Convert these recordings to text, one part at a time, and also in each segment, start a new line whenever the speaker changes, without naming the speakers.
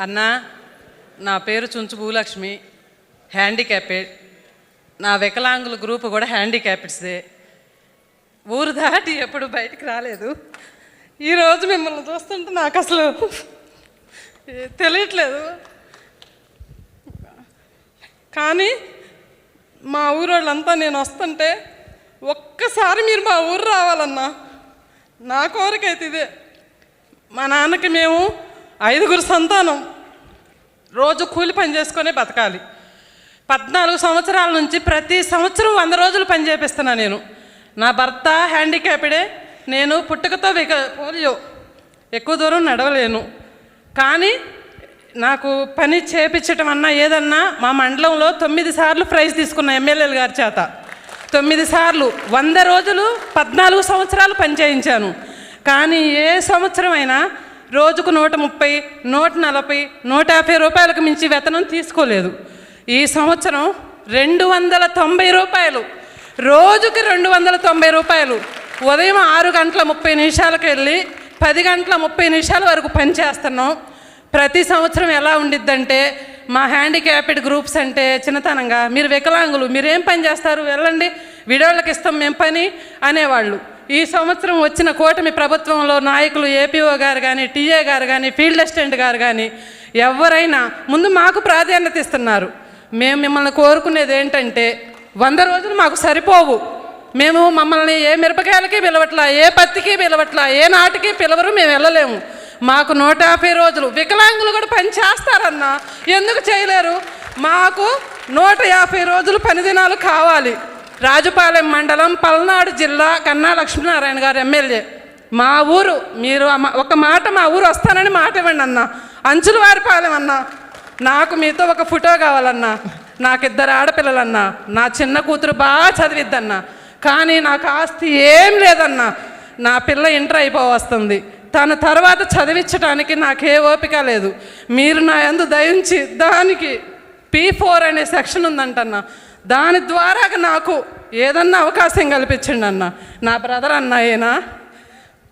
అన్న నా పేరు చుంచు భూలక్ష్మి. హ్యాండిక్యాపెడ్. నా వికలాంగుల గ్రూప్ కూడా హ్యాండిక్యాపెడ్స్దే. ఊరు దాటి ఎప్పుడు బయటికి రాలేదు. ఈరోజు మిమ్మల్ని చూస్తుంటే నాకు అసలు తెలియట్లేదు. కానీ మా ఊరోళ్ళంతా నేను వస్తుంటే ఒక్కసారి మీరు మా ఊరు రావాలన్నా నా కోరిక అయితే ఇదే. మా నాన్నకి మేము ఐదుగురు సంతానం. రోజు కూలి పని చేసుకొని బతకాలి. పద్నాలుగు సంవత్సరాల నుంచి ప్రతి సంవత్సరం వంద రోజులు పని చేపిస్తున్నా నేను. నా భర్త హ్యాండిక్యాప్డే నేను పుట్టుకతో విక పోలియో. ఎక్కువ దూరం నడవలేను. కానీ నాకు పని చేపించటం అన్నా ఏదన్నా మా మండలంలో తొమ్మిది సార్లు ప్రైజ్ తీసుకున్న ఎమ్మెల్యేల గారి చేత. తొమ్మిది సార్లు వంద రోజులు పద్నాలుగు సంవత్సరాలు పని చేయించాను. కానీ ఏ సంవత్సరం అయినా రోజుకు నూట ముప్పై నూట నలభై నూట యాభై రూపాయలకు మించి వేతనం తీసుకోలేదు. ఈ సంవత్సరం రెండు వందల తొంభై రూపాయలు. రోజుకి రెండు వందల తొంభై రూపాయలు. ఉదయం ఆరు గంటల ముప్పై నిమిషాలకు వెళ్ళి పది గంటల ముప్పై నిమిషాల వరకు పనిచేస్తున్నాం ప్రతి సంవత్సరం ఎలా ఉండిద్దంటే మా హ్యాండిక్యాప్డ్ గ్రూప్స్ అంటే చిన్నతనంగా మీరు వికలాంగులు మీరేం పని చేస్తారు? వెళ్ళండి విడోళ్ళకి ఇస్తాం మేము పని అనేవాళ్ళు. ఈ సంవత్సరం వచ్చిన కూటమి ప్రభుత్వంలో నాయకులు ఏపీఓ గారు కానీ టీఏ గారు కానీ ఫీల్డ్ అసిస్టెంట్ గారు కానీ ఎవరైనా ముందు మాకు ప్రాధాన్యత ఇస్తున్నారు. మేము మిమ్మల్ని కోరుకునేది ఏంటంటే వంద రోజులు మాకు సరిపోవు. మేము మమ్మల్ని ఏ మిరపకాయలకి పిలవట్లా ఏ పత్తికి పిలవట్లా ఏ నాటికి పిలవరు మేము వెళ్ళలేము. మాకు నూట యాభై రోజులు వికలాంగులు కూడా పని చేస్తారన్నా ఎందుకు చేయలేరు? మాకు నూట యాభై రోజులు పని దినాలు కావాలి. రాజుపాలెం మండలం పల్నాడు జిల్లా కన్నా లక్ష్మీనారాయణ గారు ఎమ్మెల్యే. మా ఊరు మీరు ఒక మాట మా ఊరు వస్తానని మాట ఇవ్వండి అన్న. అంచులవారిపాలెం అన్న. నాకు మీతో ఒక ఫోటో కావాలన్నా. నాకు ఇద్దరు ఆడపిల్లలన్నా. నా చిన్న కూతురు బాగా చదివిద్దన్నా. కానీ నాకు ఆస్తి ఏం లేదన్నా. నా పిల్ల ఇంటర్ అయిపోవస్తుంది తన తర్వాత చదివించడానికి నాకే ఓపిక లేదు. మీరు నా యందు దయించి దానికి పీ ఫోర్ అనే సెక్షన్ ఉందంటన్నా. దాని ద్వారా నాకు ఏదన్నా అవకాశం కల్పించండి అన్న. నా బ్రదర్ అన్నాయేనా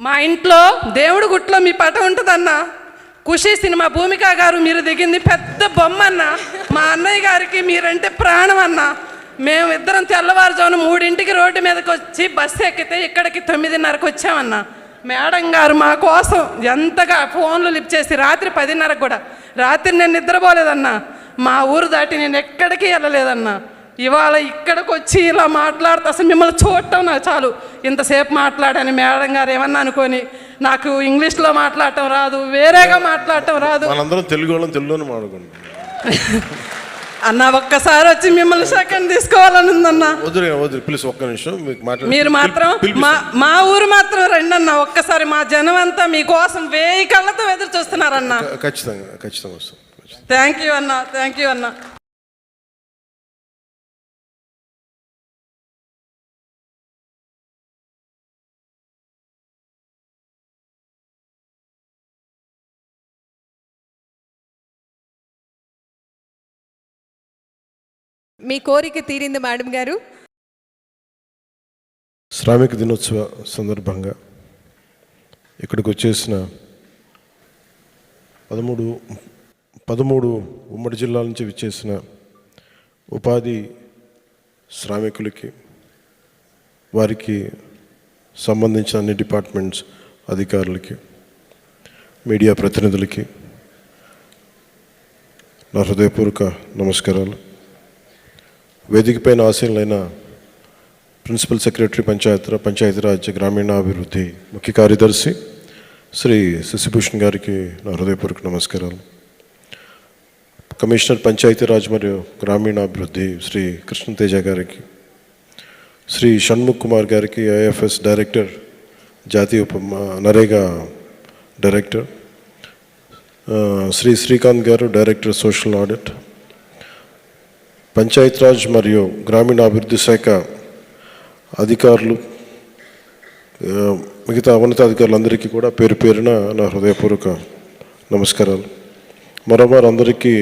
మా ఇంట్లో దేవుడి గుట్లో మీ పట ఉంటుందన్న. ఖుషి సినిమా భూమిక గారు మీరు దిగింది పెద్ద బొమ్మ అన్న మా అన్నయ్య గారికి మీరంటే ప్రాణం అన్న మేము ఇద్దరం తెల్లవారుజామున మూడింటికి రోడ్డు మీదకి వచ్చి బస్సు ఎక్కితే ఇక్కడికి తొమ్మిదిన్నరకు వచ్చామన్న. మేడం గారు మా కోసం ఎంతగా ఫోన్లు లిఫ్ట్ చేసి రాత్రి పదిన్నరకు కూడా. రాత్రి నేను నిద్రపోలేదన్నా. మా ఊరు దాటి నేను ఎక్కడికి వెళ్ళలేదన్నా. ఇవాళ ఇక్కడికి వచ్చి ఇలా మాట్లాడితే అసలు మిమ్మల్ని చూడటం నాకు చాలు. ఇంతసేపు మాట్లాడాను మేడం గారు ఏమన్నా అనుకొని నాకు ఇంగ్లీష్లో మాట్లాడటం రాదు వేరేగా మాట్లాడటం రాదు.
మనందరం తెలుగు వాళ్ళం తెలుగులోనే మాట్లాడుకుంటాం.
అన్న ఒక్కసారి వచ్చి మిమ్మల్ని సెకండ్ తీసుకోవాలని ఉందన్న.
ప్లీజ్ ఒక్క నిమిషం
మీరు మాత్రం మా మా ఊరు మాత్రం రండి అన్న ఒక్కసారి మా జనం అంతా మీకోసం వేయి కళ్ళతో ఎదురు చూస్తున్నారన్న.
ఖచ్చితంగా ఖచ్చితంగా వస్తాం ఖచ్చితంగా.
థ్యాంక్ యూ అన్న థ్యాంక్ యూ అన్న.
మీ కోరిక తీరింది మేడం గారు?
శ్రామిక దినోత్సవ సందర్భంగా ఇక్కడికి వచ్చేసిన పదమూడు పదమూడు ఉమ్మడి జిల్లాల నుంచి విచ్చేసిన ఉపాధి శ్రామికులకి వారికి సంబంధించిన అన్ని డిపార్ట్మెంట్స్ అధికారులకి మీడియా ప్రతినిధులకి నా హృదయపూర్వక నమస్కారాలు. వేదికపైన ఆశీనులైన ప్రిన్సిపల్ సెక్రటరీ పంచాయతీ పంచాయతీరాజ్ గ్రామీణాభివృద్ధి ముఖ్య కార్యదర్శి శ్రీ శశిభూషణ్ గారికి నా హృదయపూర్వక నమస్కారాలు. కమిషనర్ పంచాయతీరాజ్ మరియు గ్రామీణాభివృద్ధి శ్రీ కృష్ణతేజ గారికి శ్రీ షణ్ముఖ్ కుమార్ గారికి ఐఎఫ్ఎస్ డైరెక్టర్ జాతీయ ఉప నరేగా డైరెక్టర్ శ్రీ శ్రీకాంత్ గారు డైరెక్టర్ సోషల్ ఆడిట్ పంచాయతీరాజ్ మరియు గ్రామీణాభివృద్ధి శాఖ అధికారులు మిగతా ఉన్నతాధికారులందరికీ కూడా పేరు పేరున నా హృదయపూర్వక నమస్కారాలు. మరోమారు అందరికీ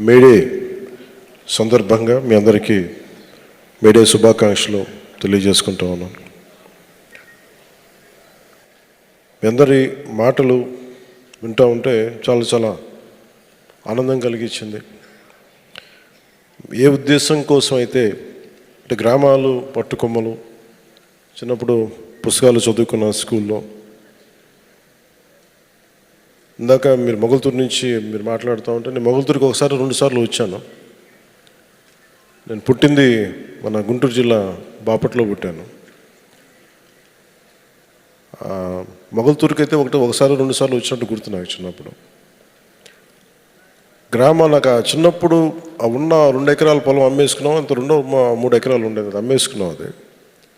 మేడే సందర్భంగా మీ అందరికీ మేడే శుభాకాంక్షలు తెలియజేసుకుంటా ఉన్నాను. మీ అందరి మాటలు వింటూ ఉంటే చాలా చాలా ఆనందం కలిగించింది. ఏ ఉద్దేశం కోసం అయితే అంటే గ్రామాలు పట్టుకొమ్మలు చిన్నప్పుడు పుస్తకాలు చదువుకున్న స్కూల్లో ఇందాక మీరు మొగల్తూరు నుంచి మీరు మాట్లాడుతూ ఉంటే నేను మొగల్తూరుకి ఒకసారి రెండు సార్లు వచ్చాను. నేను పుట్టింది మన గుంటూరు జిల్లా బాపట్లో పుట్టాను. ఆ, మొగల్తూరుకి అయితే ఒకటి ఒకసారి రెండుసార్లు వచ్చినట్టు గుర్తు నాకు చిన్నప్పుడు. గ్రామం నాకు చిన్నప్పుడు ఉన్న రెండు ఎకరాల పొలం అమ్మేసుకున్నాం అంత రెండో మా- మూడు ఎకరాలు ఉండేది అది అమ్మేసుకున్నాం అది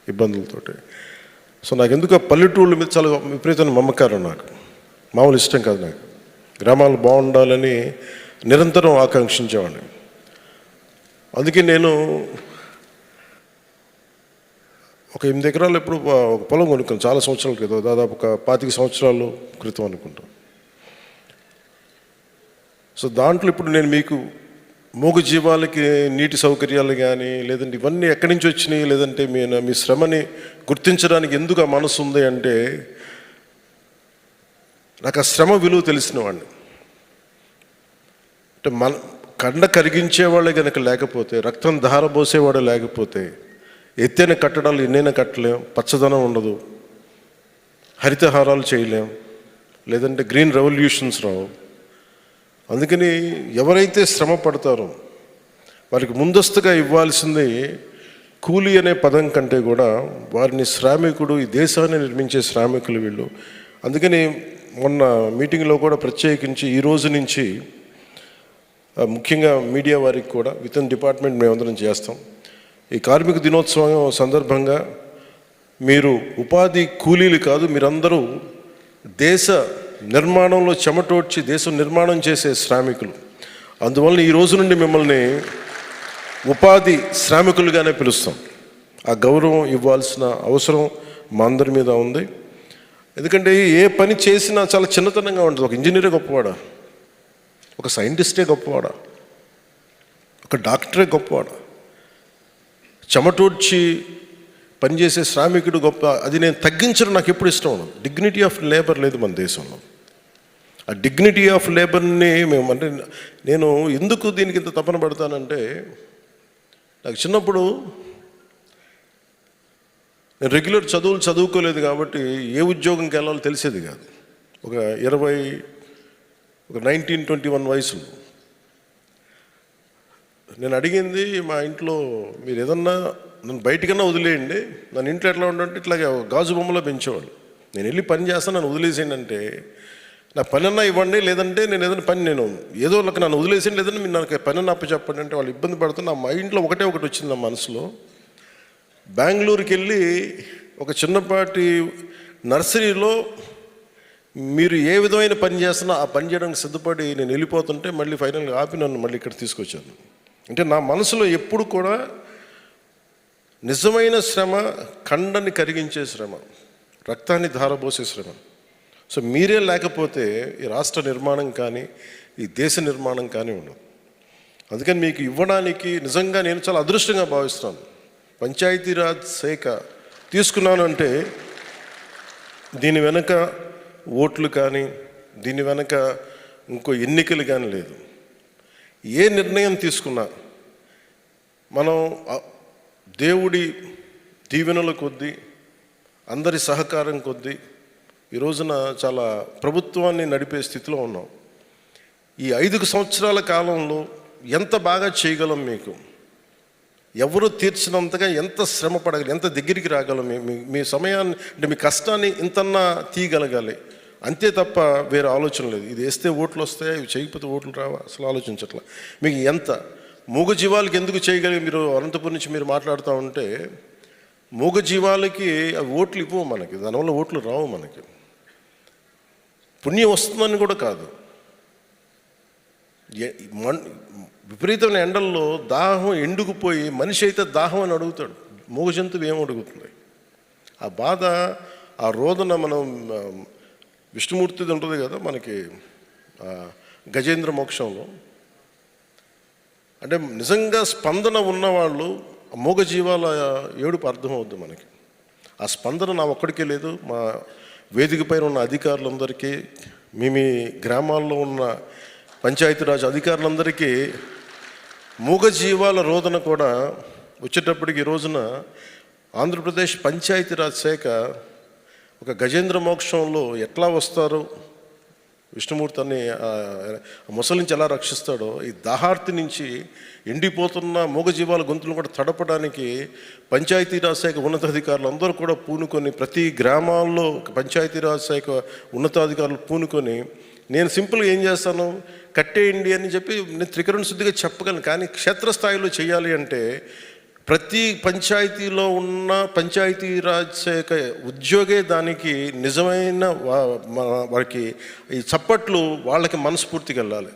ఇబ్బందులతోటి. సో నాకు ఎందుకో పల్లెటూళ్ళ మీద చాలా విపరీతమైన మమ్మకారం నాకు. మామూలు ఇష్టం కాదు నాకు. గ్రామాలు బాగుండాలని నిరంతరం ఆకాంక్షించేవాడిని. అందుకే నేను ఒక ఎనిమిది ఎకరాలు ఎప్పుడు ఒక పొలం కొనుక్కున్నాను. చాలా సంవత్సరాల క్రితం దాదాపు ఒక పాతిక సంవత్సరాలు క్రితం అనుకుంటాను సో దాంట్లో ఇప్పుడు నేను మీకు మూగ జీవాలకి నీటి సౌకర్యాలు కానీ లేదంటే ఇవన్నీ ఎక్కడి నుంచి వచ్చినాయి లేదంటే మీ మీ శ్రమని గుర్తించడానికి ఎందుకు ఆ మనసు ఉంది అంటే నాకు ఆ శ్రమ విలువ తెలిసిన వాడిని. అంటే మన కండ కరిగించేవాళ్ళే కనుక లేకపోతే రక్తం ధారబోసేవాడు లేకపోతే ఎత్తైన కట్టడాలు ఎన్నైనా కట్టలేం పచ్చదనం ఉండదు హరితహారాలు చేయలేం లేదంటే గ్రీన్ రెవల్యూషన్స్ రావు. అందుకని ఎవరైతే శ్రమ పడతారో వారికి ముందస్తుగా ఇవ్వాల్సింది కూలి అనే పదం కంటే కూడా వారిని శ్రామికుడు ఈ దేశాన్ని నిర్మించే శ్రామికులు వీళ్ళు. అందుకని మొన్న మీటింగ్లో కూడా ప్రత్యేకించి ఈ రోజు నుంచి ముఖ్యంగా మీడియా వారికి కూడా విత్ ఇన్ డిపార్ట్మెంట్ మేమందరం చేస్తాం. ఈ కార్మిక దినోత్సవం సందర్భంగా మీరు ఉపాధి కూలీలు కాదు మీరందరూ దేశ నిర్మాణంలో చెమటోడ్చి దేశం నిర్మాణం చేసే శ్రామికులు. అందువలన ఈ రోజు నుండి మిమ్మల్ని ఉపాధి శ్రామికులుగానే పిలుస్తాం. ఆ గౌరవం ఇవ్వాల్సిన అవసరం మా అందరి మీద ఉంది. ఎందుకంటే ఏ పని చేసినా చాలా చిన్నతనంగా ఉంటుంది. ఒక ఇంజనీరే గొప్పవాడా? ఒక సైంటిస్టే గొప్పవాడా? ఒక డాక్టరే గొప్పవాడా? చెమటోడ్చి పనిచేసే శ్రామికుడు గొప్ప అది నేను తగ్గించడం నాకు ఎప్పుడు ఇష్టం డిగ్నిటీ ఆఫ్ లేబర్ లేదు మన దేశంలో. ఆ డిగ్నిటీ ఆఫ్ లేబర్ని మేము అంటే నేను ఎందుకు దీనికి ఇంత తపన పడతానంటే నాకు చిన్నప్పుడు నేను రెగ్యులర్ చదువులు చదువుకోలేదు కాబట్టి ఏ ఉద్యోగంకి వెళ్ళాలో తెలిసేది కాదు. ఒక ఇరవై ఒక నైన్టీన్ ట్వంటీ వన్ వయసులో నేను అడిగింది మా ఇంట్లో మీరు ఏదన్నా నన్ను బయటికన్నా వదిలేయండి. నన్ను ఇంట్లో ఎట్లా ఉండంటే ఇట్లాగే గాజు బొమ్మలో పెంచేవాళ్ళు. నేను వెళ్ళి పని చేస్తాను నన్ను వదిలేసేయండి అంటే నా పని అన్నా ఇవ్వండి లేదంటే నేను ఏదైనా పని నేను ఏదో ఒక నన్ను వదిలేసేయండి లేదంటే మీరు నాకు పని అన్న అప్పు చెప్పండి అంటే వాళ్ళు ఇబ్బంది పడుతున్న నా మైండ్లో ఒకటే ఒకటి వచ్చింది నా మనసులో. బెంగళూరుకి వెళ్ళి ఒక చిన్నపాటి నర్సరీలో మీరు ఏ విధమైన పని చేస్తున్నా ఆ పని చేయడానికి సిద్ధపడి నేను వెళ్ళిపోతుంటే మళ్ళీ ఫైనల్గా ఆపి నన్ను మళ్ళీ ఇక్కడ తీసుకొచ్చాను అంటే నా మనసులో ఎప్పుడు కూడా నిజమైన శ్రమ కండని కరిగించే శ్రమ రక్తాన్ని ధారబోసే శ్రమ. సో మీరే లేకపోతే ఈ రాష్ట్ర నిర్మాణం కానీ ఈ దేశ నిర్మాణం కానీ ఉండదు. అందుకని మీకు ఇవ్వడానికి నిజంగా నేను చాలా అదృష్టంగా భావిస్తున్నాను. పంచాయతీరాజ్ శాఖ తీసుకున్నాను అంటే దీని వెనక ఓట్లు కానీ దీని వెనక ఇంకో ఎన్నికలు కానీ లేదు. ఏ నిర్ణయం తీసుకున్నా మనం దేవుడి దీవెనల కొద్దీ అందరి సహకారం కొద్దీ ఈ రోజున చాలా ప్రభుత్వాన్ని నడిపే స్థితిలో ఉన్నాం. ఈ ఐదు సంవత్సరాల కాలంలో ఎంత బాగా చేయగలం మీకు? ఎవరు తీర్చినంతగా ఎంత శ్రమ పడగలి ఎంత దగ్గరికి రాగలం మీ- మీ సమయాన్ని అంటే మీ కష్టాన్ని ఇంతన్నా తీయగలగాలి. అంతే తప్ప వేరే ఆలోచన లేదు. ఇది వేస్తే ఓట్లు వస్తాయా? ఇవి చేయకపోతే ఓట్లు రావా? అసలు ఆలోచించట్లా. మీకు ఎంత? మూగ జీవాలకి ఎందుకు చేయగలిగి మీరు? అనంతపురం నుంచి మీరు మాట్లాడుతూ ఉంటే మూగ జీవాలకి అవి ఓట్లు ఇవ్వవు మనకి దానివల్ల ఓట్లు రావు మనకి. పుణ్యం వస్తుందని కూడా కాదు. విపరీతమైన ఎండల్లో దాహం ఎండుకుపోయి మనిషి అయితే దాహం అని అడుగుతాడు. మూగ జంతువు ఏం అడుగుతుంది? ఆ బాధ ఆ రోదన మనం విష్ణుమూర్తిది ఉంటుంది కదా మనకి గజేంద్ర మోక్షంలో. అంటే నిజంగా స్పందన ఉన్నవాళ్ళు మూగ జీవాల ఏడుపు అర్థమవుద్ది మనకి. ఆ స్పందన నా ఒక్కడికే లేదు. మా వేదిక పైన ఉన్న అధికారులందరికీ మీ మీ గ్రామాల్లో ఉన్న పంచాయతీరాజ్ అధికారులందరికీ మూగజీవాల రోదన కూడా వచ్చేటప్పటికి ఈ రోజున ఆంధ్రప్రదేశ్ పంచాయతీరాజ్ శాఖ ఒక గజేంద్ర మోక్షంలో ఎట్లా వస్తారు? విష్ణుమూర్తి అని ముసలి నుంచి ఎలా రక్షిస్తాడో ఈ దాహార్తి నుంచి ఎండిపోతున్న మూగజీవాల గొంతులు కూడా తడపడానికి పంచాయతీరాజ్ శాఖ ఉన్నతాధికారులు అందరూ కూడా పూనుకొని ప్రతి గ్రామాల్లో పంచాయతీరాజ్ శాఖ ఉన్నతాధికారులు పూనుకొని నేను సింపుల్గా ఏం చేస్తాను? కట్టేయండి అని చెప్పి నేను త్రికరణ శుద్ధిగా చెప్పగలను కానీ క్షేత్రస్థాయిలో చేయాలి అంటే ప్రతి పంచాయతీలో ఉన్న పంచాయతీరాజ్ శాఖ ఉద్యోగే దానికి నిజమైన వారికి ఈ చప్పట్లు వాళ్ళకి మనస్ఫూర్తిగా వెళ్ళాలి.